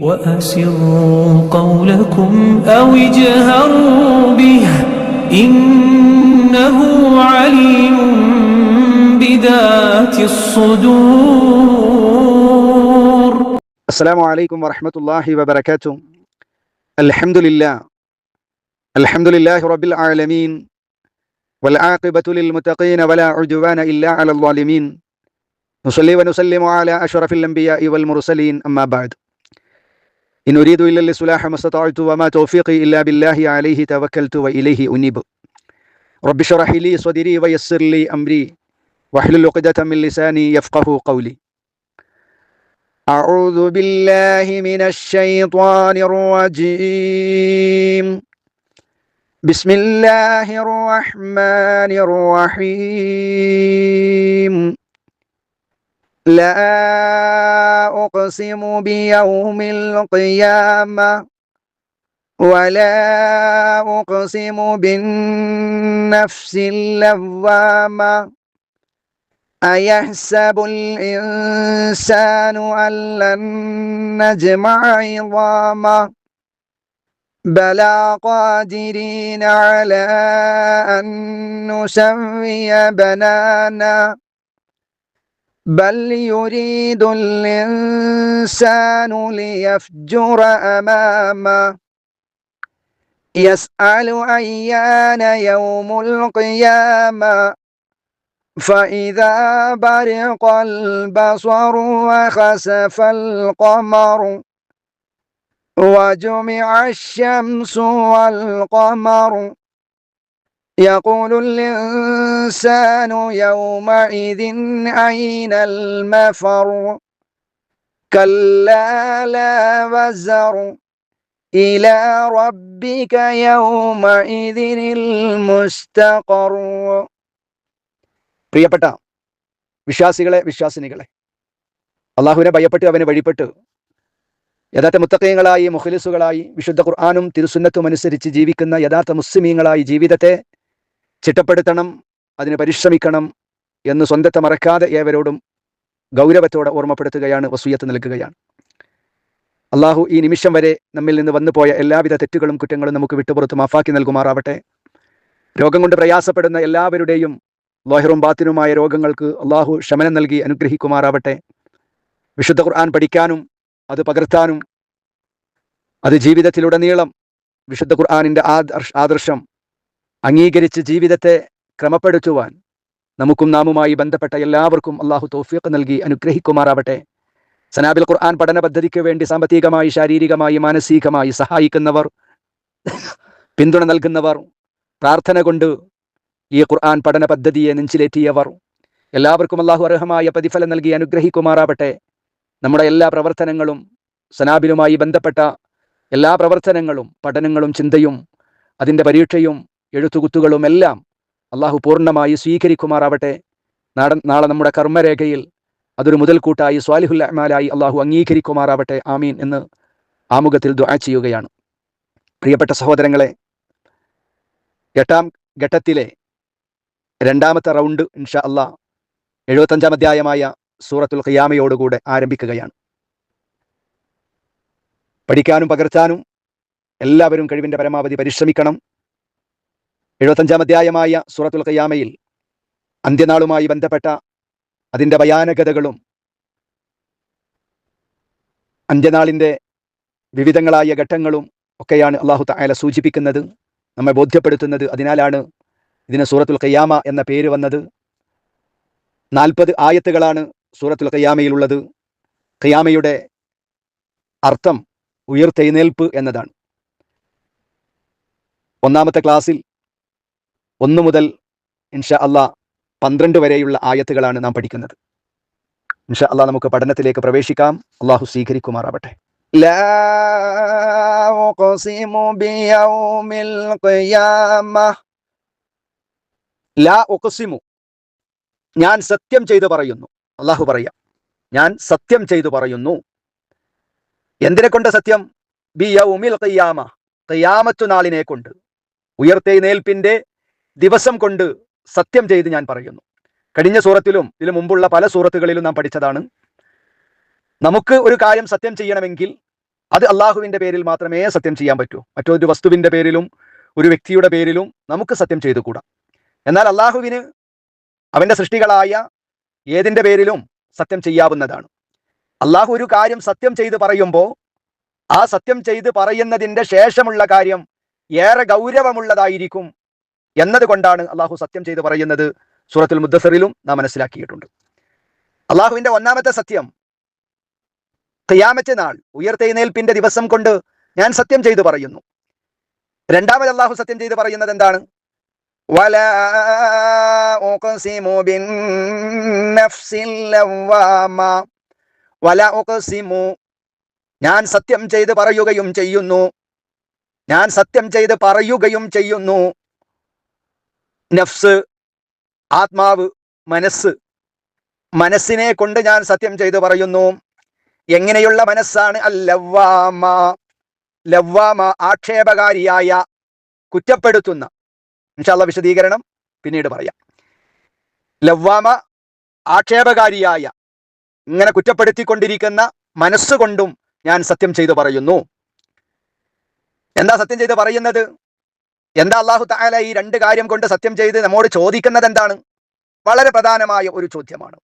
وأسروا قولكم أو اجهروا به إنه عليم بذات الصدور. السلام عليكم ورحمة الله وبركاته. الحمد لله. الحمد لله رب العالمين. والعاقبة للمتقين ولا عدوان إلا على الظالمين. نصلي ونسلم على أشرف الأنبياء والمرسلين. أما بعد. إن أريد إلا الإصلاح ما استطعت وما توفيقي إلا بالله عليه توكلت وإليه أنيب. رب اشرح لي صدري ويسر لي أمري واحلل عقدة من لساني يفقه قولي. أعوذ بالله من الشيطان الرجيم. بسم الله الرحمن الرحيم. لا أقسم بيوم القيامة ولا أقسم بالنفس اللوامة. أيحسب الإنسان أن لن نجمع عظامه؟ بلى قادرين على أن نسوي بنانا. بل يريد الإنسان ليفجر أمامه. يسأل أيان يوم القيامة. فإذا برق البصر وخسف القمر وجمع الشمس والقمر. يقول الإنسان يومئذ أين المفر كلا لا وزر إلى ربك يومئذ المستقر പ്രിയപ്പെട്ട വിശ്വാസികളെ വിശ്വാസിനികളെ അള്ളാഹുവിനെ ഭയപ്പെട്ട് അവനെ വഴിപ്പെട്ട് യഥാർത്ഥ മുത്തക്കയങ്ങളായി മുഖലിസുകളായി വിശുദ്ധ ഖുർആാനും തിരുസുന്നത്തും അനുസരിച്ച് ജീവിക്കുന്ന യഥാർത്ഥ മുസ്ലിമീങ്ങളായി ജീവിതത്തെ ചിട്ടപ്പെടുത്തണം അതിന് പരിശ്രമിക്കണം എന്ന് സ്വന്തത്തെ മറക്കാതെ ഏവരോടും ഗൗരവത്തോടെ ഓർമ്മപ്പെടുത്തുകയാണ് വസൂയത്ത് നൽകുകയാണ്. അള്ളാഹു ഈ നിമിഷം വരെ നമ്മിൽ നിന്ന് വന്നുപോയ എല്ലാവിധ തെറ്റുകളും കുറ്റങ്ങളും നമുക്ക് വിട്ടുപുറത്ത് മാഫാക്കി നൽകുമാറാവട്ടെ. രോഗം കൊണ്ട് പ്രയാസപ്പെടുന്ന എല്ലാവരുടെയും ലോഹറും ബാത്തിനുമായ രോഗങ്ങൾക്ക് അള്ളാഹു ശമനം നൽകി അനുഗ്രഹിക്കുമാറാവട്ടെ. വിശുദ്ധ ഖുർആൻ പഠിക്കാനും അത് പകർത്താനും അത് ജീവിതത്തിലുടനീളം വിശുദ്ധ ഖുർആാനിന്റെ ആദർശം അംഗീകരിച്ച് ജീവിതത്തെ ക്രമപ്പെടുത്തുവാൻ നമുക്കും നാമുമായി ബന്ധപ്പെട്ട എല്ലാവർക്കും അള്ളാഹു തൗഫീഖ് നൽകി അനുഗ്രഹിക്കുമാറാവട്ടെ. സനാബിൽ ഖുർആൻ പഠന പദ്ധതിക്ക് വേണ്ടി സാമ്പത്തികമായി ശാരീരികമായി മാനസികമായി സഹായിക്കുന്നവർ പിന്തുണ നൽകുന്നവർ പ്രാർത്ഥന കൊണ്ട് ഈ ഖുർആൻ പഠന പദ്ധതിയെ നെഞ്ചിലേറ്റിയവർ എല്ലാവർക്കും അള്ളാഹു അർഹമായ പ്രതിഫലം നൽകി അനുഗ്രഹിക്കുമാറാവട്ടെ. നമ്മുടെ എല്ലാ പ്രവർത്തനങ്ങളും സനാബിലുമായി ബന്ധപ്പെട്ട എല്ലാ പ്രവർത്തനങ്ങളും പഠനങ്ങളും ചിന്തയും അതിന്റെ പരീക്ഷയും എഴുത്തുകുത്തുകളും എല്ലാം അള്ളാഹു പൂർണമായി സ്വീകരിക്കുമാറാവട്ടെ. നാടൻ നാളെ നമ്മുടെ കർമ്മരേഖയിൽ അതൊരു മുതൽക്കൂട്ടായി സ്വാലിഹുൽ അഹ്മാലായി അള്ളാഹു അംഗീകരിക്കുമാറാവട്ടെ. ആമീൻ എന്ന് ആമുഖത്തിൽ ദുആ ചെയ്യുകയാണ്. പ്രിയപ്പെട്ട സഹോദരങ്ങളെ എട്ടാം ഘട്ടത്തിലെ രണ്ടാമത്തെ റൗണ്ട് ഇൻഷാ അള്ളാ എഴുപത്തഞ്ചാം അധ്യായമായ സൂറത്തുൽ ഖിയാമയോടുകൂടെ ആരംഭിക്കുകയാണ്. പഠിക്കാനും പകർത്താനും എല്ലാവരും കഴിവിന്റെ പരമാവധി പരിശ്രമിക്കണം. എഴുപത്തഞ്ചാം അധ്യായമായ സൂറത്തുൽ ഖിയാമയിൽ അന്ത്യനാളുമായി ബന്ധപ്പെട്ട അതിന്റെ ഭയാനകതകളും അന്ത്യനാളിന്റെ വിവിധങ്ങളായ ഘട്ടങ്ങളും ഒക്കെയാണ് അള്ളാഹു തായാല സൂചിപ്പിക്കുന്നത് നമ്മെ ബോധ്യപ്പെടുത്തുന്നത്. അതിനാലാണ് ഇതിന് സൂറത്തുൽ ഖിയാമ എന്ന പേര് വന്നത്. നാൽപ്പത് ആയത്തുകളാണ് സൂറത്തുൽ കയ്യാമയിലുള്ളത് ഖിയാമയുടെ അർത്ഥം ഉയർത്തെഴുന്നേൽപ്പ് എന്നതാണ്. ഒന്നാമത്തെ ക്ലാസ്സിൽ ഒന്ന് മുതൽ ഇൻഷ അള്ളാ പന്ത്രണ്ട് വരെയുള്ള ആയത്തുകളാണ് നാം പഠിക്കുന്നത്. ഇൻഷ അള്ളാ നമുക്ക് പഠനത്തിലേക്ക് പ്രവേശിക്കാം. അള്ളാഹു സ്വീകരിക്കുമാറാവട്ടെ. ഞാൻ സത്യം ചെയ്തു പറയുന്നു. അള്ളാഹു പറയാം. ഞാൻ സത്യം ചെയ്തു പറയുന്നു. എന്തിനെ കൊണ്ട് സത്യം? ബി യൗമിൽ കയ്യാമ കയ്യാമത്തു നാളിനെ കൊണ്ട്. ഉയർത്തെഴുന്നേൽപ്പിന്റെ ദിവസം കൊണ്ട് സത്യം ചെയ്ത് ഞാൻ പറയുന്നു. കഴിഞ്ഞ സൂറത്തിലും ഇതിനു മുമ്പുള്ള പല സൂറത്തുകളിലും നാം പഠിച്ചതാണ്. നമുക്ക് ഒരു കാര്യം സത്യം ചെയ്യണമെങ്കിൽ അത് അള്ളാഹുവിന്റെ പേരിൽ മാത്രമേ സത്യം ചെയ്യാൻ പറ്റൂ. മറ്റൊരു വസ്തുവിന്റെ പേരിലും ഒരു വ്യക്തിയുടെ പേരിലും നമുക്ക് സത്യം ചെയ്തുകൂടാ. എന്നാൽ അള്ളാഹുവിന് അവന്റെ സൃഷ്ടികളായ ഏതിന്റെ പേരിലും സത്യം ചെയ്യാവുന്നതാണ്. അള്ളാഹു ഒരു കാര്യം സത്യം ചെയ്ത് പറയുമ്പോൾ ആ സത്യം ചെയ്ത് പറയുന്നതിന്റെ ശേഷമുള്ള കാര്യം ഏറെ ഗൗരവമുള്ളതായിരിക്കും എന്നതുകൊണ്ടാണ് അള്ളാഹു സത്യം ചെയ്ത് പറയുന്നത്. സൂറത്തുൽ മുദ്ദസറിലും നാം മനസ്സിലാക്കിയിട്ടുണ്ട്. അള്ളാഹുവിന്റെ ഒന്നാമത്തെ സത്യം ഖിയാമത്തെ നാൾ ഉയർത്തെഴുന്നേൽപ്പിന്റെ ദിവസം കൊണ്ട് ഞാൻ സത്യം ചെയ്തു പറയുന്നു. രണ്ടാമത് അള്ളാഹു സത്യം ചെയ്ത് പറയുന്നത് എന്താണ്? ഞാൻ സത്യം ചെയ്ത് പറയുകയും ചെയ്യുന്നു. ഞാൻ സത്യം ചെയ്ത് പറയുകയും ചെയ്യുന്നു. നഫ്സ് ആത്മാവ് മനസ്സ്. മനസ്സിനെ കൊണ്ട് ഞാൻ സത്യം ചെയ്തു പറയുന്നു. എങ്ങനെയുള്ള മനസ്സാണ്? അല്ലവാമ ലവ്വാമ ആക്ഷേപകാരിയായ കുറ്റപ്പെടുത്തുന്ന. ഇൻഷാല്ല വിശദീകരണം പിന്നീട് പറയാം. ലവ്വാമ ആക്ഷേപകാരിയായ ഇങ്ങനെ കുറ്റപ്പെടുത്തിക്കൊണ്ടിരിക്കുന്ന മനസ്സുകൊണ്ടും ഞാൻ സത്യം ചെയ്തു പറയുന്നു. എന്താ സത്യം ചെയ്ത് പറയുന്നത്? എന്താ അള്ളാഹു താല ഈ രണ്ട് കാര്യം കൊണ്ട് സത്യം ചെയ്ത് നമ്മോട് ചോദിക്കുന്നത് എന്താണ്? വളരെ പ്രധാനമായ ഒരു ചോദ്യമാണ്.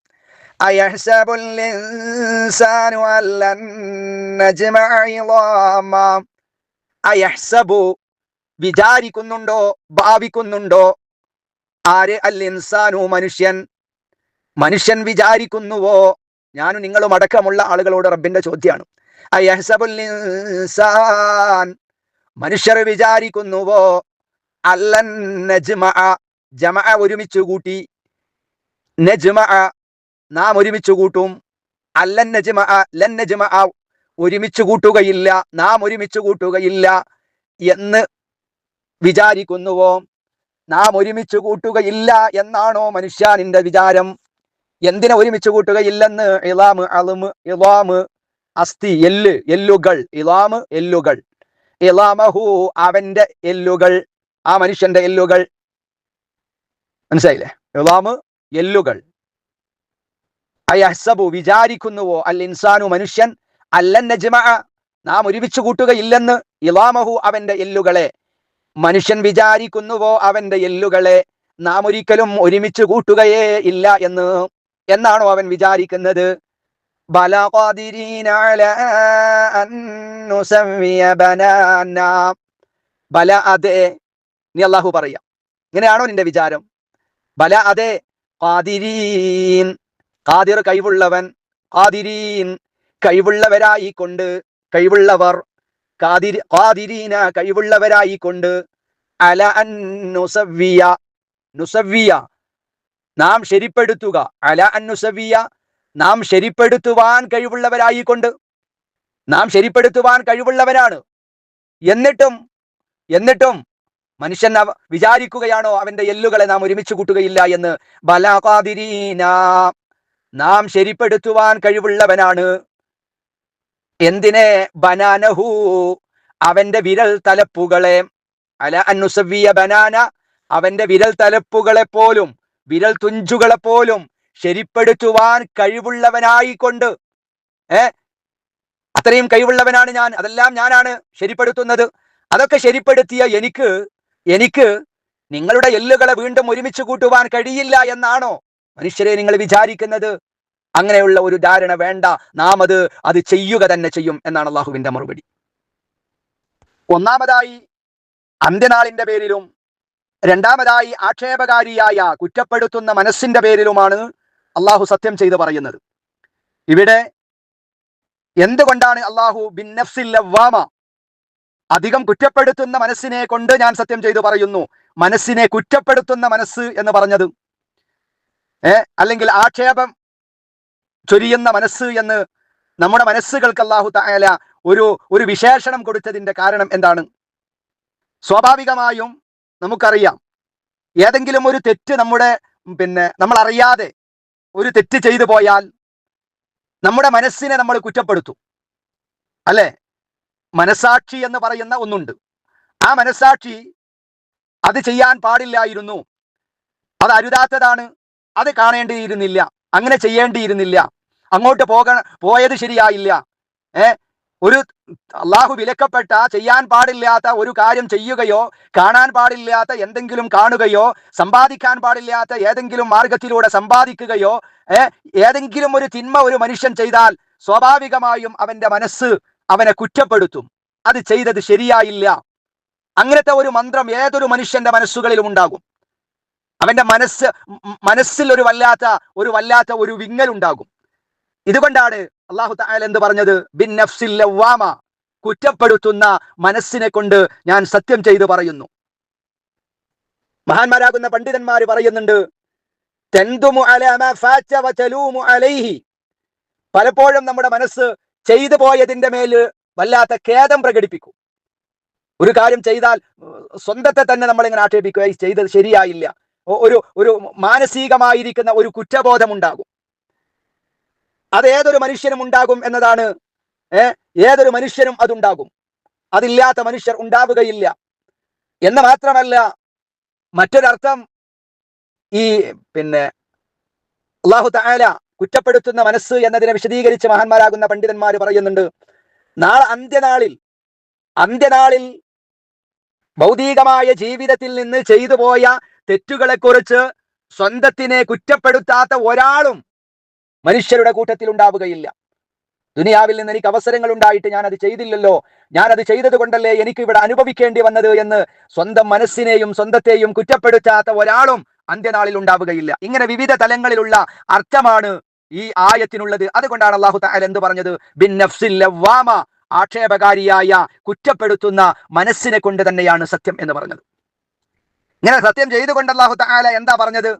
വിചാരിക്കുന്നുണ്ടോ? ഭാവിക്കുന്നുണ്ടോ? ആര്? അൽ ഇൻസാനു മനുഷ്യൻ. മനുഷ്യൻ വിചാരിക്കുന്നുവോ? ഞാനും നിങ്ങളും അടക്കമുള്ള ആളുകളോട് റബ്ബിന്റെ ചോദ്യമാണ്. അയഹ്സബുൽ ഇൻസാൻ. മനുഷ്യർ വിചാരിക്കുന്നുവോ? അല്ലൻ നജ്മഅ ജമഅ ഒരുമിച്ച് കൂട്ടി. നാം ഒരുമിച്ച് കൂട്ടും. അല്ലൻ നജ്മഅ ലൻ ഒരുമിച്ച് കൂട്ടുകയില്ല നാം ഒരുമിച്ച് കൂട്ടുകയില്ല എന്ന് വിചാരിക്കുന്നുവോ? നാം ഒരുമിച്ച് കൂട്ടുകയില്ല എന്നാണോ മനുഷ്യ നിന്റെ വിചാരം? എന്തിനെ ഒരുമിച്ച് കൂട്ടുകയില്ലെന്ന്? ഇളാമ് അളുമ് ഇളാമ് അസ്ഥി എല്ല് എല്ലുകൾ. ഇളാമ് എല്ലുകൾ. ഇളാമഹു അവന്റെ എല്ലുകൾ. ആ മനുഷ്യന്റെ എല്ലുകൾ. മനസ്സിലായില്ലേ? ഇളാമ് എല്ലുകൾ. അയഹ്സബു വിചാരിക്കുന്നുവോ? അൽ ഇൻസാനു മനുഷ്യൻ അല്ലൻ നജ്മഅ നാം ഒരുമിച്ച് കൂട്ടുകയില്ലെന്ന് ഇളാമഹു അവന്റെ എല്ലുകളെ. മനുഷ്യൻ വിചാരിക്കുന്നുവോ അവന്റെ എല്ലുകളെ? നാം ഒരിക്കലും ഒരുമിച്ച് കൂട്ടുകയേ ഇല്ല എന്ന്. എന്നാണോ അവൻ വിചാരിക്കുന്നത്. ബല അതെ. നീ അള്ളാഹു പറയാ. ഇങ്ങനെയാണോ നിന്റെ വിചാരം? ബല അതെ ഖാദിരീൻ ഖാദിർ കഴിവുള്ളവൻ കാതിരീൻ കഴിവുള്ളവരായി കൊണ്ട് കഴിവുള്ളവർ കാതിരീന കഴിവുള്ളവരായി കൊണ്ട് അല അൻ നുസവ്വിയ നുസവ്വിയ നാം ശരിപ്പെടുത്തുക. അല അൻ നുസവ്വിയ നാം ശരിപ്പെടുത്തുവാൻ കഴിവുള്ളവരായി കൊണ്ട് നാം ശരിപ്പെടുത്തുവാൻ കഴിവുള്ളവനാണ് എന്നിട്ടും എന്നിട്ടും മനുഷ്യൻ വിചാരിക്കുകയാണോ അവന്റെ എല്ലുകളെ നാം ഒരുമിച്ച് കൂട്ടുകയില്ല എന്ന്? ബലാകാതിരീന നാം ശരിപ്പെടുത്തുവാൻ കഴിവുള്ളവനാണ്. എന്തിനെ? ബനാനഹു അവന്റെ വിരൽ തലപ്പുകളെ. അല അന്നുസവിയ ബനാന അവന്റെ വിരൽ തലപ്പുകളെ പോലും വിരൽ തുഞ്ചുകളെ പോലും ശരിപ്പെടുത്തുവാൻ കഴിവുള്ളവനായിക്കൊണ്ട്. ഏ? അത്രയും കഴിവുള്ളവനാണ് ഞാൻ. അതെല്ലാം ഞാനാണ് ശരിപ്പെടുത്തുന്നത്. അതൊക്കെ ശരിപ്പെടുത്തിയ എനിക്ക് എനിക്ക് നിങ്ങളുടെ എല്ലുകളെ വീണ്ടും ഒരുമിച്ച് കൂട്ടുവാൻ കഴിയില്ല എന്നാണോ മനുഷ്യരെ നിങ്ങൾ വിചാരിക്കുന്നത്? അങ്ങനെയുള്ള ഒരു ധാരണ വേണ്ട. നാം അത് അത് ചെയ്യുക തന്നെ ചെയ്യും എന്നാണ് അള്ളാഹുവിന്റെ മറുപടി. ഒന്നാമതായി അന്ത്യനാളിന്റെ പേരിലും രണ്ടാമതായി ആക്ഷേപകാരിയായ കുറ്റപ്പെടുത്തുന്ന മനസ്സിന്റെ പേരിലുമാണ് അള്ളാഹു സത്യം ചെയ്ത് പറയുന്നത്. ഇവിടെ എന്തുകൊണ്ടാണ് അള്ളാഹു ബിന്നഫ്സിൽ ലവ്വാമ അധികം കുറ്റപ്പെടുത്തുന്ന മനസ്സിനെ കൊണ്ട് ഞാൻ സത്യം ചെയ്തു പറയുന്നു. മനസ്സിനെ കുറ്റപ്പെടുത്തുന്ന മനസ്സ് എന്ന് പറഞ്ഞത് ഏ അല്ലെങ്കിൽ ആക്ഷേപം ചൊരിയുന്ന മനസ്സ് എന്ന് നമ്മുടെ മനസ്സുകൾക്ക് അള്ളാഹു തായാല ഒരു ഒരു വിശേഷണം കൊടുത്തതിന്റെ കാരണം എന്താണ്? സ്വാഭാവികമായും നമുക്കറിയാം. ഏതെങ്കിലും ഒരു തെറ്റ് നമ്മുടെ പിന്നെ നമ്മൾ അറിയാതെ ഒരു തെറ്റ് ചെയ്തു പോയാൽ നമ്മുടെ മനസ്സിനെ നമ്മൾ കുറ്റപ്പെടുത്തും. അല്ലെ? മനസാക്ഷി എന്ന് പറയുന്ന ഒന്നുണ്ട്. ആ മനസാക്ഷി അത് ചെയ്യാൻ പാടില്ലായിരുന്നു. അത് അരുതാത്തതാണ്. അത് കാണേണ്ടിയിരുന്നില്ല. അങ്ങനെ ചെയ്യേണ്ടിയിരുന്നില്ല. അങ്ങോട്ട് പോക പോയത് ശരിയായില്ല. ഏ? ഒരു അള്ളാഹു വിലക്കപ്പെട്ട ചെയ്യാൻ പാടില്ലാത്ത ഒരു കാര്യം ചെയ്യുകയോ കാണാൻ പാടില്ലാത്ത എന്തെങ്കിലും കാണുകയോ സമ്പാദിക്കാൻ പാടില്ലാത്ത ഏതെങ്കിലും മാർഗത്തിലൂടെ സമ്പാദിക്കുകയോ ഏതെങ്കിലും ഒരു തിന്മ ഒരു മനുഷ്യൻ ചെയ്താൽ സ്വാഭാവികമായും അവന്റെ മനസ്സ് അവനെ കുറ്റപ്പെടുത്തും. അത് ചെയ്തത് ശരിയായില്ല. അങ്ങനത്തെ ഒരു മന്ത്രം ഏതൊരു മനുഷ്യന്റെ മനസ്സുകളിലും ഉണ്ടാകും. അവന്റെ മനസ്സ് മനസ്സിൽ ഒരു വല്ലാത്ത ഒരു വല്ലാത്ത ഒരു വിങ്ങൽ ഉണ്ടാകും. ഇതുകൊണ്ടാണ് അള്ളാഹു താല എന്ത് പറഞ്ഞത്? ബിൻ നഫ്സിൽ കുറ്റപ്പെടുത്തുന്ന മനസ്സിനെ കൊണ്ട് ഞാൻ സത്യം ചെയ്ത് പറയുന്നു. മഹാന്മാരാകുന്ന പണ്ഡിതന്മാർ പറയുന്നുണ്ട് പലപ്പോഴും നമ്മുടെ മനസ്സ് ചെയ്തു പോയതിന്റെ മേൽ വല്ലാത്ത ഖേദം പ്രകടിപ്പിക്കും. ഒരു കാര്യം ചെയ്താൽ സ്വന്തത്തെ തന്നെ നമ്മൾ ഇങ്ങനെ ആക്ഷേപിക്കുക "ഈ ചെയ്തത് ശരിയായില്ല. ഒരു ഒരു മാനസികമായിരിക്കുന്ന ഒരു കുറ്റബോധം ഉണ്ടാകും. അത് ഏതൊരു മനുഷ്യനും ഉണ്ടാകും എന്നതാണ് ഏതൊരു മനുഷ്യനും അതുണ്ടാകും. അതില്ലാത്ത മനുഷ്യർ ഉണ്ടാവുകയില്ല. എന്ന് മാത്രമല്ല മറ്റൊരർത്ഥം ഈ പിന്നെ അള്ളാഹു താല കുറ്റപ്പെടുത്തുന്ന മനസ്സ് എന്നതിനെ വിശദീകരിച്ച് മഹാന്മാരാകുന്ന പണ്ഡിതന്മാർ പറയുന്നുണ്ട് നാളെ അന്ത്യനാളിൽ അന്ത്യനാളിൽ ഭൗതികമായ ജീവിതത്തിൽ നിന്ന് ചെയ്തു പോയ തെറ്റുകളെ കുറിച്ച് സ്വന്തത്തിനെ കുറ്റപ്പെടുത്താത്ത ഒരാളും മനുഷ്യരുടെ കൂട്ടത്തിൽ ഉണ്ടാവുകയില്ല. ദുനിയാവിൽ നിന്ന് എനിക്ക് അവസരങ്ങൾ ഉണ്ടായിട്ട് ഞാൻ അത് ചെയ്തില്ലല്ലോ. ഞാൻ അത് ചെയ്തത് കൊണ്ടല്ലേ എനിക്ക് ഇവിടെ അനുഭവിക്കേണ്ടി വന്നത് എന്ന് സ്വന്തം മനസ്സിനെയും സ്വന്തത്തെയും കുറ്റപ്പെടുത്താത്ത ഒരാളും അന്ത്യനാളിൽ ഉണ്ടാവുകയില്ല. ഇങ്ങനെ വിവിധ തലങ്ങളിലുള്ള അർത്ഥമാണ് ഈ ആയത്തിനുള്ളത്. അതുകൊണ്ടാണ് അള്ളാഹു താല എന്ത് പറഞ്ഞത്? ബിൻ ആക്ഷേപകാരിയായ കുറ്റപ്പെടുത്തുന്ന മനസ്സിനെ കൊണ്ട് തന്നെയാണ് സത്യം എന്ന് പറഞ്ഞത്. ഇങ്ങനെ സത്യം ചെയ്തുകൊണ്ട് അള്ളാഹു താല എന്താ പറഞ്ഞത്?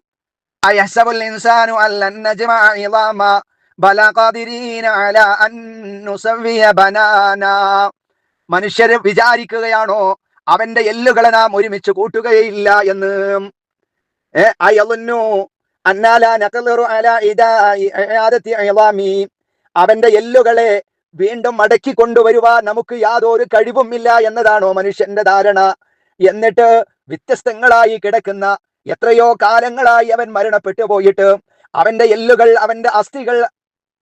മനുഷ്യർ വിചാരിക്കുകയാണോ അവന്റെ എല്ലുകളെ നാം ഒരുമിച്ച് കൂട്ടുകയില്ല എന്ന്? ഏ അയലുന്നു അവന്റെ എല്ലുകളെ വീണ്ടും മടക്കി കൊണ്ടുവരുവാൻ നമുക്ക് യാതൊരു കഴിവുമില്ല എന്നതാണോ മനുഷ്യന്റെ ധാരണ. എന്നിട്ട് വ്യത്യസ്തങ്ങളായി കിടക്കുന്ന എത്രയോ കാലങ്ങളായി അവൻ മരണപ്പെട്ടു പോയിട്ട് അവന്റെ എല്ലുകൾ അവന്റെ അസ്ഥികൾ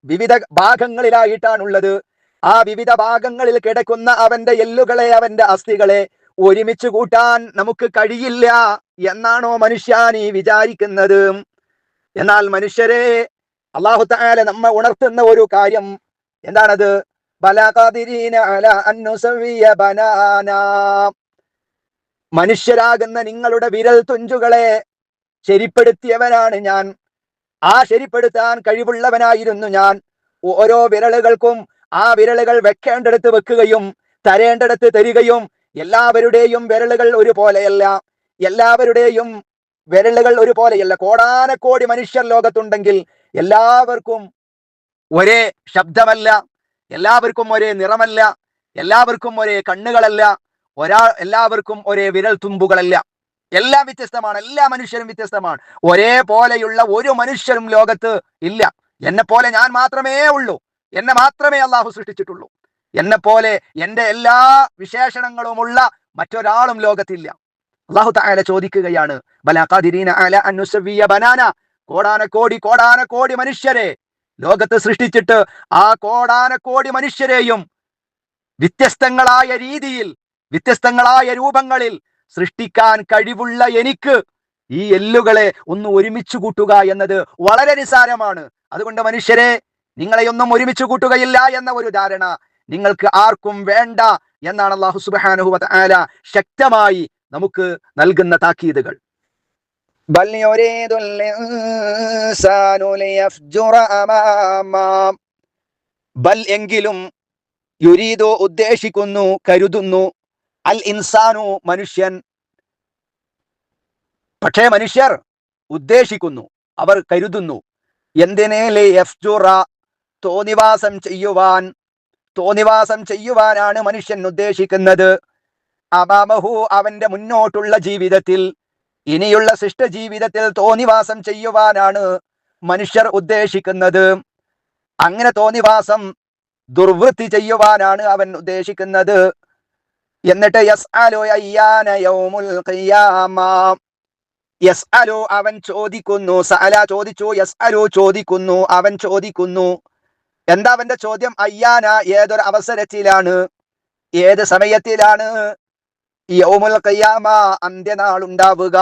വിവിധ ഭാഗങ്ങളിലായിട്ടാണുള്ളത്. ആ വിവിധ ഭാഗങ്ങളിൽ കിടക്കുന്ന അവന്റെ എല്ലുകളെ അവന്റെ അസ്ഥികളെ ഒരുമിച്ച് കൂട്ടാൻ നമുക്ക് കഴിയില്ല എന്നാണോ മനുഷ്യാൻ ഈ വിചാരിക്കുന്നത്. എന്നാൽ മനുഷ്യരെ അള്ളാഹു താല നമ്മ ഉണർത്തുന്ന ഒരു കാര്യം എന്താണത്? മനുഷ്യരാകുന്ന നിങ്ങളുടെ വിരൽ തുഞ്ചുകളെ ശരിപ്പെടുത്തിയവനാണ് ഞാൻ. ആ ശരിപ്പെടുത്താൻ കഴിവുള്ളവനായിരുന്നു ഞാൻ. ഓരോ വിരലുകൾക്കും ആ വിരലുകൾ വെക്കേണ്ടടുത്ത് വെക്കുകയും തരേണ്ടടുത്ത് തരികയും എല്ലാവരുടെയും വിരലുകൾ ഒരുപോലെയല്ല. എല്ലാവരുടെയും വിരലുകൾ ഒരുപോലെയല്ല. കോടാനക്കോടി മനുഷ്യർ ലോകത്തുണ്ടെങ്കിൽ എല്ലാവർക്കും ഒരേ ശബ്ദമല്ല എല്ലാവർക്കും ഒരേ നിറമല്ല എല്ലാവർക്കും ഒരേ കണ്ണുകളല്ല ഒരാൾ എല്ലാവർക്കും ഒരേ വിരൽ തുമ്പുകളല്ല. എല്ലാം വ്യത്യസ്തമാണ് എല്ലാ മനുഷ്യരും വ്യത്യസ്തമാണ്. ഒരേ പോലെയുള്ള ഒരു മനുഷ്യരും ലോകത്ത് ഇല്ല. എന്നെ പോലെ ഞാൻ മാത്രമേ ഉള്ളൂ. എന്നെ മാത്രമേ അള്ളാഹു സൃഷ്ടിച്ചിട്ടുള്ളൂ. എന്നെ പോലെ എന്റെ എല്ലാ വിശേഷണങ്ങളുമുള്ള മറ്റൊരാളും ലോകത്തില്ല. അള്ളാഹു താല ചോദിക്കുകയാണ് ബനാന? കോടാനക്കോടി കോടാനക്കോടി മനുഷ്യരെ ലോകത്ത് സൃഷ്ടിച്ചിട്ട് ആ കോടാനക്കോടി മനുഷ്യരെയും വ്യത്യസ്തങ്ങളായ രീതിയിൽ വ്യത്യസ്തങ്ങളായ രൂപങ്ങളിൽ സൃഷ്ടിക്കാൻ കഴിവുള്ള എനിക്ക് ഈ എല്ലുകളെ ഒന്ന് ഒരുമിച്ച് കൂട്ടുക എന്നത് വളരെ നിസാരമാണ് അതുകൊണ്ട് മനുഷ്യരെ നിങ്ങളെയൊന്നും ഒരുമിച്ച് കൂട്ടുകയില്ല എന്ന ഒരു ധാരണ നിങ്ങൾക്ക് ആർക്കും വേണ്ട എന്നാണ് അള്ളാഹു സുബ്ഹാനഹു വ തആല ശക്തമായി നമുക്ക് നൽകുന്ന താക്കീതുകൾ. ബൽ എങ്കിലും യുരീദോ ഉദ്ദേശിക്കുന്നു കരുതുന്നു. അൽ ഇൻസാനു മനുഷ്യൻ. പക്ഷേ മനുഷ്യർ ഉദ്ദേശിക്കുന്നു അവർ കരുതുന്നു. എന്തിനേലെ എഫ്ജുറ തോന്നിവാസം ചെയ്യുവാൻ തോന്നിവാസം ചെയ്യുവാനാണ് മനുഷ്യൻ ഉദ്ദേശിക്കുന്നത്. അമാമഹു അവന്റെ മുന്നോട്ടുള്ള ജീവിതത്തിൽ ഇനിയുള്ള ശിഷ്ട ജീവിതത്തിൽ തോന്നിവാസം ചെയ്യുവാനാണ് മനുഷ്യർ ഉദ്ദേശിക്കുന്നത്. അങ്ങനെ തോന്നിവാസം ദുർവൃത്തി ചെയ്യുവാനാണ് അവൻ ഉദ്ദേശിക്കുന്നത്. എന്നിട്ട് യസ് അലോ അയ്യാന യൗമുൽ ഖിയാമ. യസ് അലോ അവൻ ചോദിക്കുന്നു സഅല ചോദിച്ചു യസ് അലോ ചോദിക്കുന്നു അവൻ ചോദിക്കുന്നു എന്താ അവന്റെ ചോദ്യം? അയ്യാന ഏതൊരു അവസരത്തിലാണ്? ഏത് സമയത്തിലാണ്? യൗമുൽ കയ്യാമ അന്ത്യനാൾ ഉണ്ടാവുക.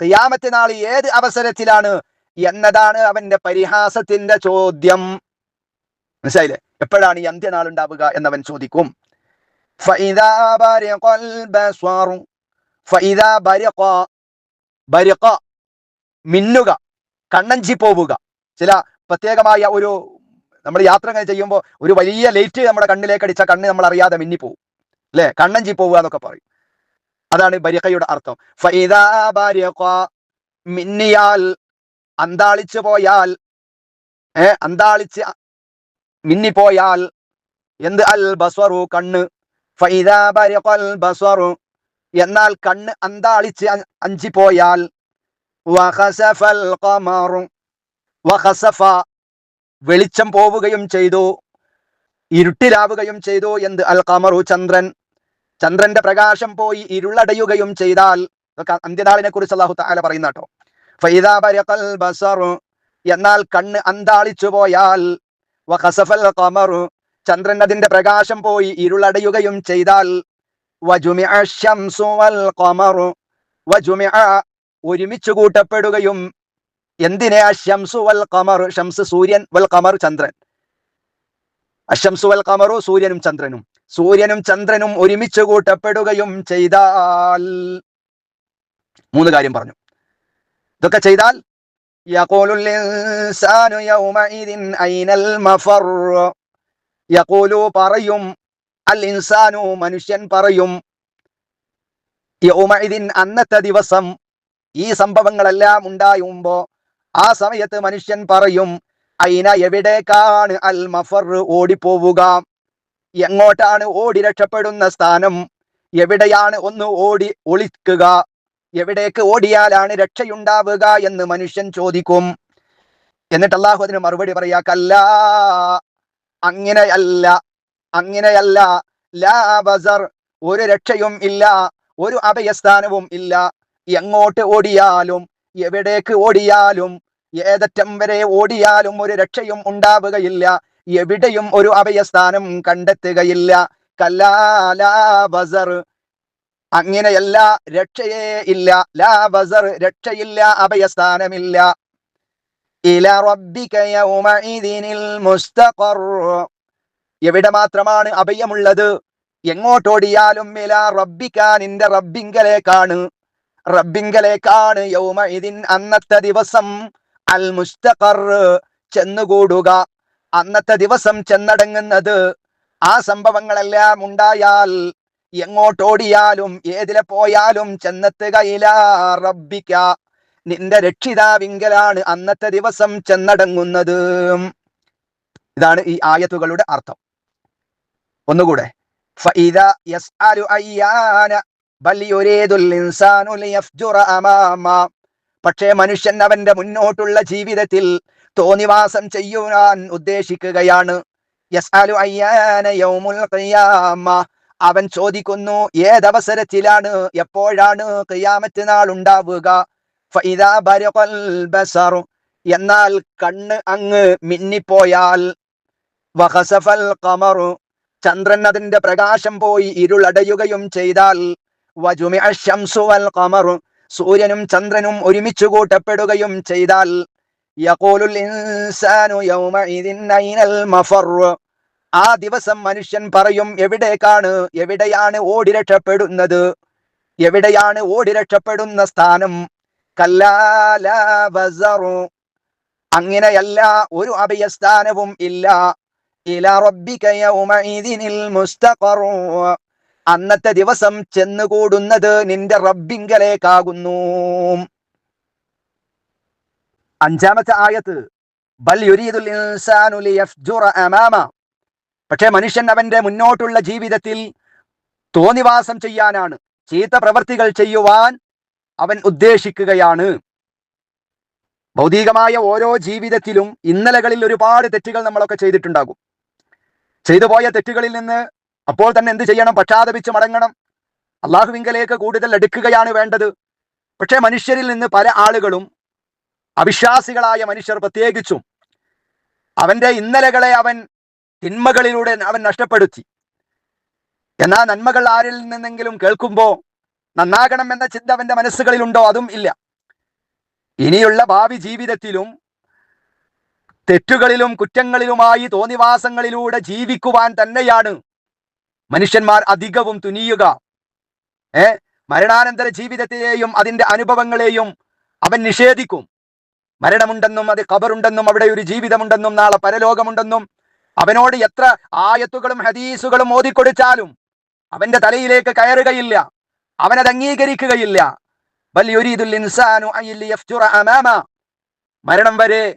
കയ്യാമത്തെ നാൾ ഏത് അവസരത്തിലാണ് എന്നതാണ് അവന്റെ പരിഹാസത്തിന്റെ ചോദ്യം. മനസ്സിലായില്ലേ? എപ്പോഴാണ് ഈ അന്ത്യനാൾ ഉണ്ടാവുക എന്നവൻ ചോദിക്കും. മിന്നുക കണ്ണഞ്ചി പോവുക. ചില പ്രത്യേകമായ ഒരു നമ്മൾ യാത്ര അങ്ങനെ ചെയ്യുമ്പോൾ ഒരു വലിയ ലൈറ്റ് നമ്മുടെ കണ്ണിലേക്ക് അടിച്ച കണ്ണ് നമ്മൾ അറിയാതെ മിന്നിപ്പോവും. അല്ലെ? കണ്ണഞ്ചി പോവുക എന്നൊക്കെ പറയും. അതാണ് ബരിഖയുടെ അർത്ഥം. മിന്നിയാൽ അന്താളിച്ചു പോയാൽ ഏ അന്താളിച്ച് മിന്നിപ്പോയാൽ എന്ത്? അൽ ബസ്വറു കണ്ണ്. ഫൈദാ ബരിഖൽ ബസ്വറു എന്നാൽ കണ്ണ് അന്താളിച്ച് അഞ്ചി വഖസഫ വെളിച്ചം പോവുകയും ചെയ്തു ഇരുട്ടിലാവുകയും ചെയ്തു എന്ത്? അൽ ഖമറു ചന്ദ്രൻ. ചന്ദ്രന്റെ പ്രകാശം പോയി ഇരുളടയുകയും ചെയ്താൽ അന്ത്യനാളിനെ കുറിച്ച് അള്ളാഹു താല പറയുന്ന കേട്ടോ ഫൈദാ ബരിഖൽ ബസറു എന്നാൽ കണ്ണ് അന്താളിച്ചു പോയാൽ ചന്ദ്രൻ അതിന്റെ പ്രകാശം പോയി ഇരുളടയുകയും ചെയ്താൽ ഒരുമിച്ചു കൂട്ടപ്പെടുകയും എന്തിനെ അശംസു വൽ ഖമർ ഷംസ് സൂര്യൻ വൽ ഖമർ ചന്ദ്രൻ. അശംസു വൽ കമറു സൂര്യനും ചന്ദ്രനും. സൂര്യനും ചന്ദ്രനും ഒരുമിച്ച് കൂട്ടപ്പെടുകയും ചെയ്താൽ. മൂന്ന് കാര്യം പറഞ്ഞു. ഇതൊക്കെ ചെയ്താൽ പറയും അൽ ഇൻസാനു മനുഷ്യൻ പറയും യൗമഇദിൻ അന്നത്തെ ദിവസം ഈ സംഭവങ്ങളെല്ലാം ഉണ്ടായുമ്പോ ആ സമയത്ത് മനുഷ്യൻ പറയും അയിന എവിടേക്കാണ് അൽ മഫർ ഓടിപ്പോവുക? എങ്ങോട്ടാണ് ഓടി രക്ഷപ്പെടുന്ന സ്ഥാനം? എവിടെയാണ് ഒന്ന് ഓടി ഒളിക്കുക? എവിടേക്ക് ഓടിയാലാണ് രക്ഷയുണ്ടാവുക എന്ന് മനുഷ്യൻ ചോദിക്കും. എന്നിട്ട് അള്ളാഹു അതിന് മറുപടി പറയാ കല്ല അങ്ങനെയല്ല അങ്ങനെയല്ല. ലാബസർ ഒരു രക്ഷയും ഇല്ല ഒരു അഭയസ്ഥാനവും ഇല്ല. എങ്ങോട്ട് ഓടിയാലും എവിടേക്ക് ഓടിയാലും ഏതറ്റം വരെ ഓടിയാലും ഒരു രക്ഷയും ഉണ്ടാവുകയില്ല. എവിടെയും ഒരു അഭയസ്ഥാനം കണ്ടെത്തുകയില്ല. കല്ലാല ബസർ. അങ്ങനെയല്ല രക്ഷയേ ഇല്ല. ലാ ബസർ രക്ഷയില്ല അഭയസ്ഥാനമില്ല. ഇല റബ്ബിക യൗമഇദിനിൽ മുസ്തഖർ. എവിടെ മാത്രമാണ് അഭയമുള്ളത്? എങ്ങോട്ടോടിയാലും ഇല റബ്ബിക നിന്റെ റബ്ബിങ്കലേക്കാണ്. റബ്ബിങ്കലേക്കാണ് യൗമ ഇതിൻ അന്നത്തെ ദിവസം. അൽ മുസ്തഖർ ചെന്നുകൂടുക. അന്നത്തെ ദിവസം ചെന്നടങ്ങുന്നത്. ആ സംഭവങ്ങളെല്ലാം ഉണ്ടായാൽ എങ്ങോട്ടോടിയാലും ഏതിലെ പോയാലും ചെന്നെത്തുകയില റബ്ബിക്ക നിന്റെ രക്ഷിതാവിങ്കലാണ് അന്നത്തെ ദിവസം ചെന്നടങ്ങുന്നത്. ഇതാണ് ഈ ആയത്തുകളുടെ അർത്ഥം. ഒന്നുകൂടെ. പക്ഷേ മനുഷ്യൻ അവന്റെ മുന്നോട്ടുള്ള ജീവിതത്തിൽ തോന്നിവാസം ചെയ്യുവാൻ ഉദ്ദേശിക്കുകയാണ്. യസ്അലു അയ്യാന യൗമുൽ ഖിയാമ. അവൻ ചോദിക്കുന്നു ഏതവസരത്തിലാണ് എപ്പോഴാണ് ഖിയാമത്ത് നാൾ ഉണ്ടാവുക? എന്നാൽ കണ്ണ് അങ്ങ് മിന്നിപ്പോയാൽ. വഹസഫൽ ചന്ദ്രൻ അതിന്റെ പ്രകാശം പോയി ഇരുളടയുകയും ചെയ്താൽ. വജുമിഅ ശംസു വൽ സൂര്യനും ചന്ദ്രനും ഒരുമിച്ചു കൂട്ടപ്പെടുകയും ചെയ്താൽ. യഖൂലുൽ ഇൻസാനു യൗമഇദിൻ ഐനൽ മഫർ ആ ദിവസം മനുഷ്യൻ പറയും എവിടേക്കാണ്? എവിടെയാണ് ഓടി രക്ഷപ്പെടുന്നത്? എവിടെയാണ് ഓടി രക്ഷപ്പെടുന്ന സ്ഥാനം? കല്ലാലു അങ്ങനെയല്ല ഒരു അഭയസ്ഥാനവും ഇല്ല. അന്നത്തെ ദിവസം ചെന്നുകൂടുന്നത് നിന്റെ റബ്ബിങ്കലേക്കാകുന്നു. അഞ്ചാമത്തെ ആയത്ത് ബൽ ഇൻസാനു അമാമ. പക്ഷേ മനുഷ്യൻ അവന്റെ മുന്നോട്ടുള്ള ജീവിതത്തിൽ തോന്നിവാസം ചെയ്യാനാണ് ചീത്ത പ്രവൃത്തികൾ ചെയ്യുവാൻ അവൻ ഉദ്ദേശിക്കുകയാണ്. ഭൗതികമായ ഓരോ ജീവിതത്തിലും ഇന്നലകളിൽ ഒരുപാട് തെറ്റുകൾ നമ്മളൊക്കെ ചെയ്തിട്ടുണ്ടാകും. ചെയ്തു പോയ തെറ്റുകളിൽ നിന്ന് അപ്പോൾ തന്നെ എന്ത് ചെയ്യണം? പക്ഷാതപിച്ച് മടങ്ങണം. അള്ളാഹുവിങ്കലേക്ക് കൂടുതൽ എടുക്കുകയാണ് വേണ്ടത്. പക്ഷേ മനുഷ്യരിൽ നിന്ന് പല ആളുകളും അവിശ്വാസികളായ മനുഷ്യർ പ്രത്യേകിച്ചും. അവന്റെ ഇന്നലകളെ അവൻ തിന്മകളിലൂടെ അവൻ നഷ്ടപ്പെടുത്തി. എന്നാ നന്മകൾ ആരിൽ നിന്നെങ്കിലും കേൾക്കുമ്പോ നന്നാകണം എന്ന ചിന്ത അവന്റെ മനസ്സുകളിലുണ്ടോ? അതും ഇല്ല. ഇനിയുള്ള ഭാവി ജീവിതത്തിലും തെറ്റുകളിലും കുറ്റങ്ങളിലുമായി തോന്നിവാസങ്ങളിലൂടെ ജീവിക്കുവാൻ തന്നെയാണ് മനുഷ്യന്മാർ അധികവും തുനിയുക. ഏ? മരണാനന്തര ജീവിതത്തെയും അതിന്റെ അനുഭവങ്ങളെയും അവൻ നിഷേധിക്കും. മരണമുണ്ടെന്നും അത് ഖബറുണ്ടെന്നും അവിടെ ഒരു ജീവിതമുണ്ടെന്നും നാളെ പരലോകമുണ്ടെന്നും അവനോട് എത്ര ആയത്തുകളും ഹദീസുകളും ഓതിക്കൊടുത്താലും അവന്റെ തലയിലേക്ക് കയറുകയില്ല. അവനത് അംഗീകരിക്കുകയില്ല. മരണം വരെ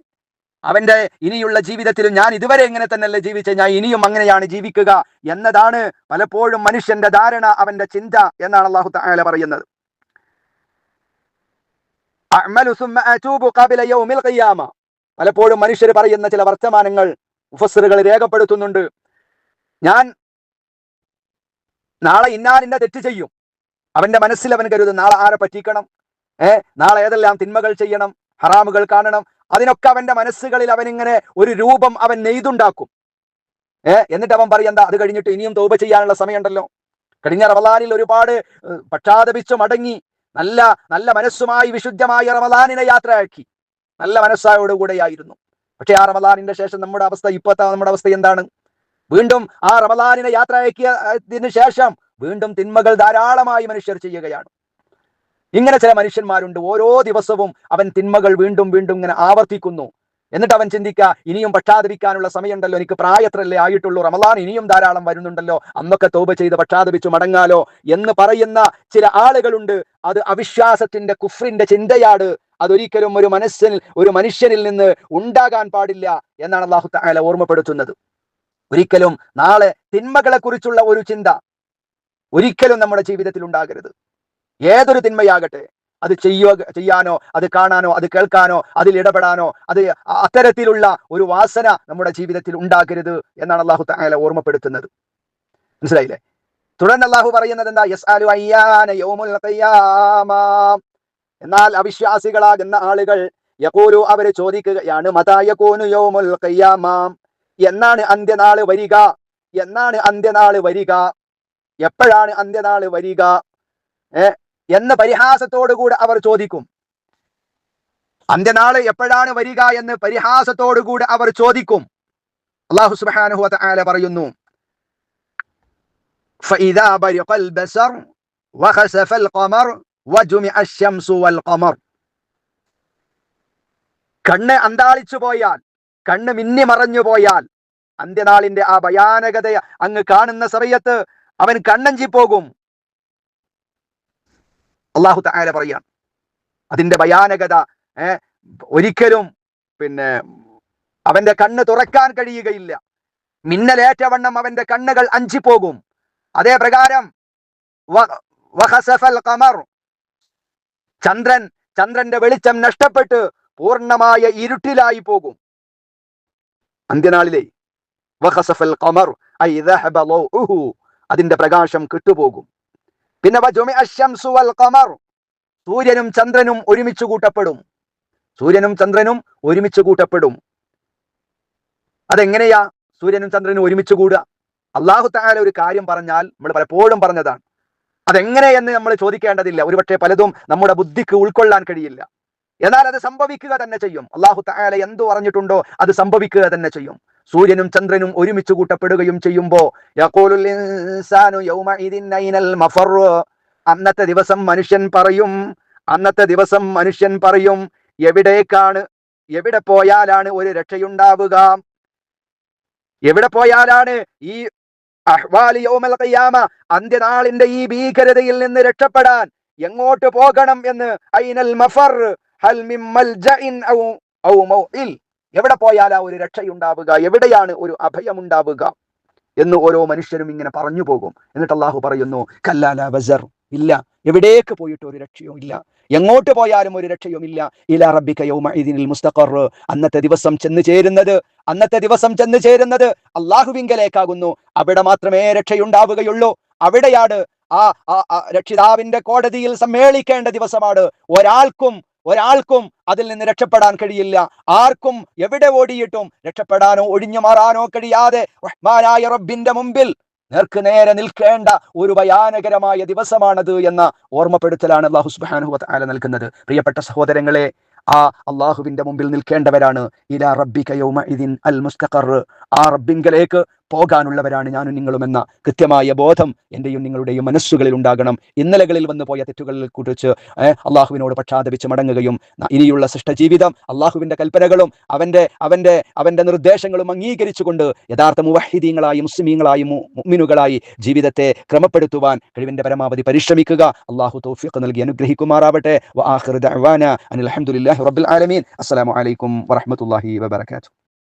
അവന്റെ ഇനിയുള്ള ജീവിതത്തിൽ ഞാൻ ഇതുവരെ ഇങ്ങനെ തന്നെയല്ലേ ജീവിച്ച ഞാൻ ഇനിയും അങ്ങനെയാണ് ജീവിക്കുക എന്നതാണ് പലപ്പോഴും മനുഷ്യന്റെ ധാരണ അവന്റെ ചിന്ത എന്നാണ് അള്ളാഹു താല പറയുന്നത്. പലപ്പോഴും മനുഷ്യർ പറയുന്ന ചില വർത്തമാനങ്ങൾ മുഫസ്സറുകൾ രേഖപ്പെടുത്തുന്നുണ്ട്. ഞാൻ നാളെ ഇന്നാലിന്റെ തെറ്റ് ചെയ്യും. അവന്റെ മനസ്സിൽ അവൻ കരുതും നാളെ ആരെ പറ്റിക്കണം? ഏ നാളെ ഏതെല്ലാം തിന്മകൾ ചെയ്യണം ഹറാമുകൾ കാണണം? അതിനൊക്കെ അവന്റെ മനസ്സുകളിൽ അവനിങ്ങനെ ഒരു രൂപം അവൻ നെയ്തുണ്ടാക്കും. ഏ എന്നിട്ട് അവൻ പറയണ്ട അത് കഴിഞ്ഞിട്ട് ഇനിയും തോപ ചെയ്യാനുള്ള സമയമുണ്ടല്ലോ. കഴിഞ്ഞ റവലാലിൽ ഒരുപാട് ഏഹ്, പക്ഷാതപിച്ചു മടങ്ങി. നല്ല നല്ല മനസ്സുമായി വിശുദ്ധമായ റമദാനിനെ യാത്രയാക്കി. നല്ല മനസ്സായോടുകൂടെയായിരുന്നു പക്ഷെ ആ റമദാനിന്റെ ശേഷം നമ്മുടെ അവസ്ഥ ഇപ്പോഴത്തെ നമ്മുടെ അവസ്ഥ എന്താണ്? വീണ്ടും ആ റമദാനിനെ യാത്രയാക്കിയതിനു ശേഷം വീണ്ടും തിന്മകൾ ധാരാളമായി മനുഷ്യർ ചെയ്യുകയാണ്. ഇങ്ങനെ ചില മനുഷ്യന്മാരുണ്ട്. ഓരോ ദിവസവും അവൻ തിന്മകൾ വീണ്ടും വീണ്ടും ഇങ്ങനെ ആവർത്തിക്കുന്നു. എന്നിട്ട് അവൻ ചിന്തിക്കുക ഇനിയും പക്ഷാതപിക്കാനുള്ള സമയമുണ്ടല്ലോ എനിക്ക് പ്രായത്രല്ലേ ആയിട്ടുള്ളൂ റമലാൻ ഇനിയും ധാരാളം വരുന്നുണ്ടല്ലോ അന്നൊക്കെ തോപ ചെയ്ത് പക്ഷാതപിച്ചു മടങ്ങാലോ എന്ന് പറയുന്ന ചില ആളുകളുണ്ട്. അത് അവിശ്വാസത്തിന്റെ കുഫ്രിന്റെ ചിന്തയാണ്. അതൊരിക്കലും ഒരു മനസ്സിൽ ഒരു മനുഷ്യനിൽ നിന്ന് ഉണ്ടാകാൻ പാടില്ല എന്നാണ് അള്ളാഹു തആല ഓർമ്മപ്പെടുത്തുന്നത്. ഒരിക്കലും നാളെ തിന്മകളെ കുറിച്ചുള്ള ഒരു ചിന്ത ഒരിക്കലും നമ്മുടെ ജീവിതത്തിൽ ഉണ്ടാകരുത്. ഏതൊരു തിന്മയാകട്ടെ അത് ചെയ്യുക ചെയ്യാനോ അത് കാണാനോ അത് കേൾക്കാനോ അതിൽ ഇടപെടാനോ അത് അത്തരത്തിലുള്ള ഒരു വാസന നമ്മുടെ ജീവിതത്തിൽ ഉണ്ടാകരുത് എന്നാണ് അള്ളാഹു തആല ഓർമ്മപ്പെടുത്തുന്നത്. മനസ്സിലായില്ലേ? തുടർന്ന് അള്ളാഹു പറയുന്നത് എന്താ എന്നാൽ അവിശ്വാസികളാകുന്ന ആളുകൾ യഖൂലു അവർ ചോദിക്കുകയാണ് മതായകോനു യോമുൽ കയ്യാമാം എന്നാണ് അന്ത്യനാൾ വരിക? എന്നാണ് അന്ത്യനാൾ വരിക? എപ്പോഴാണ് അന്ത്യനാൾ വരിക? ഏ? എന്ന പരിഹാസത്തോടുകൂടെ അവർ ചോദിക്കും. അന്ത്യനാൾ എപ്പോഴാണ് വരിക എന്ന് പരിഹാസത്തോടുകൂടെ അവർ ചോദിക്കും. അള്ളാഹു സുബാനഹു താല പറയുന്നു കണ്ണ് അന്താളിച്ചു പോയാൽ കണ്ണ് മിന്നി മറഞ്ഞു പോയാൽ അന്ത്യനാളിന്റെ ആ ഭയാനകത അങ്ങ് കാണുന്ന സമയത്ത് അവൻ കണ്ണഞ്ചി പോകും അള്ളാഹു തആല പറയാണ്. അതിന്റെ ഭയാനകത ഒരിക്കലും പിന്നെ അവന്റെ കണ്ണ് തുറക്കാൻ കഴിയുകയില്ല. മിന്നലേറ്റവണ്ണം അവന്റെ കണ്ണുകൾ അഞ്ചിപ്പോകും. അതേ പ്രകാരം ചന്ദ്രൻ ചന്ദ്രന്റെ വെളിച്ചം നഷ്ടപ്പെട്ട് പൂർണമായ ഇരുട്ടിലായി പോകും. അന്ത്യനാളിലെ അതിന്റെ പ്രകാശം കിട്ടുപോകും. പിന്നെ സൂര്യനും ചന്ദ്രനും ഒരുമിച്ച് കൂട്ടപ്പെടും. സൂര്യനും ചന്ദ്രനും ഒരുമിച്ച് കൂട്ടപ്പെടും. അതെങ്ങനെയാ സൂര്യനും ചന്ദ്രനും ഒരുമിച്ച് കൂടുക? അള്ളാഹു താല ഒരു കാര്യം പറഞ്ഞാൽ നമ്മൾ പലപ്പോഴും പറഞ്ഞതാണ്. അതെങ്ങനെയെന്ന് നമ്മൾ ചോദിക്കേണ്ടതില്ല. ഒരുപക്ഷെ പലതും നമ്മുടെ ബുദ്ധിക്ക് ഉൾക്കൊള്ളാൻ കഴിയില്ല. എന്നാൽ അത് സംഭവിക്കുക തന്നെ ചെയ്യും. അള്ളാഹു താല എന്തു പറഞ്ഞിട്ടുണ്ടോ അത് സംഭവിക്കുക തന്നെ ചെയ്യും. സൂര്യനും ചന്ദ്രനും ഒരുമിച്ച് കൂട്ടപ്പെടുകയും ചെയ്യുമ്പോൾ അന്നത്തെ ദിവസം മനുഷ്യൻ പറയും അന്നത്തെ ദിവസം മനുഷ്യൻ പറയും എവിടേക്കാണ് എവിടെ പോയാലാണ് ഒരു രക്ഷയുണ്ടാവുക? എവിടെ പോയാലാണ് ഈ അഹ്വാലി അന്ത്യനാളിന്റെ ഈ ഭീകരതയിൽ നിന്ന് രക്ഷപ്പെടാൻ? എങ്ങോട്ട് പോകണം എന്ന്? ഐനൽ മഫർ. ഹൽ മിം ഔ ഔ മൗഇൽ. എവിടെ പോയാലാ ഒരു രക്ഷയുണ്ടാവുക? എവിടെയാണ് ഒരു അഭയമുണ്ടാവുക? എന്ന് ഓരോ മനുഷ്യരും ഇങ്ങനെ പറഞ്ഞു പോകും. എന്നിട്ട് അള്ളാഹു പറയുന്നു കല്ലാല വസർ ഇല്ല. എവിടേക്ക് പോയിട്ട് ഒരു രക്ഷയും ഇല്ല. എങ്ങോട്ട് പോയാലും ഒരു രക്ഷയും ഇല്ല. ഇല യൗമഇദിനിൽ മുസ്തഖർ. അന്നത്തെ ദിവസം ചെന്ന് ചേരുന്നത് അന്നത്തെ ദിവസം ചെന്ന് ചേരുന്നത് അള്ളാഹുവിങ്കലേക്കാകുന്നു അവിടെ മാത്രമേ രക്ഷയുണ്ടാവുകയുള്ളൂ. അവിടെയാണ് ആ രക്ഷിതാവിന്റെ കോടതിയിൽ സമ്മേളിക്കേണ്ട ദിവസമാണ്. ഒരാൾക്കും ഒരാൾക്കും അതിൽ നിന്ന് രക്ഷപ്പെടാൻ കഴിയില്ല. ആർക്കും എവിടെ ഓടിയിട്ടും രക്ഷപ്പെടാനോ ഒഴിഞ്ഞു മാറാനോ കഴിയാതെ റഹ്മാനായ റബ്ബിന്റെ മുമ്പിൽ നേർക്ക് നേരെ നിൽക്കേണ്ട ഒരു ഭയാനകരമായ ദിവസമാണത് എന്ന ഓർമ്മപ്പെടുത്തലാണ് അള്ളാഹു സുബാനുഹു താല നൽകുന്നത്. പ്രിയപ്പെട്ട സഹോദരങ്ങളെ ആ അള്ളാഹുവിന്റെ മുമ്പിൽ നിൽക്കേണ്ടവരാണ് ഇലാ റബ്ബിക യൗമ ഇതിൻ അൽ മുസ്തഖർ. ആ റബ്ബിങ്കലേക്ക് പോകാനുള്ളവരാണ് ഞാനും നിങ്ങളും എന്ന കൃത്യമായ ബോധം എന്റെയും നിങ്ങളുടെയും മനസ്സുകളിൽ ഉണ്ടാകണം. ഇന്നലകളിൽ വന്നു പോയ തെറ്റുകളിൽ കുറിച്ച് അള്ളാഹുവിനോട് പക്ഷാതപിച്ച് മടങ്ങുകയും ഇനിയുള്ള സൃഷ്ടജീവിതം അള്ളാഹുവിന്റെ കൽപ്പനകളും അവന്റെ അവന്റെ അവന്റെ നിർദ്ദേശങ്ങളും അംഗീകരിച്ചുകൊണ്ട് യഥാർത്ഥ മുവഹിദീങ്ങളായി മുസ്ലിമീങ്ങളായി മുഅ്മിനുകളായി ജീവിതത്തെ ക്രമപ്പെടുത്തുവാൻ കഴിവിന്റെ പരമാവധി പരിശ്രമിക്കുക. അള്ളാഹു തൗഫീഖ് നൽകി അനുഗ്രഹിക്കുമാറാവട്ടെ. അനിൽ ഹംദുലില്ലാഹി റബ്ബിൽ ആലമീൻ. അസ്സലാമു അലൈക്കും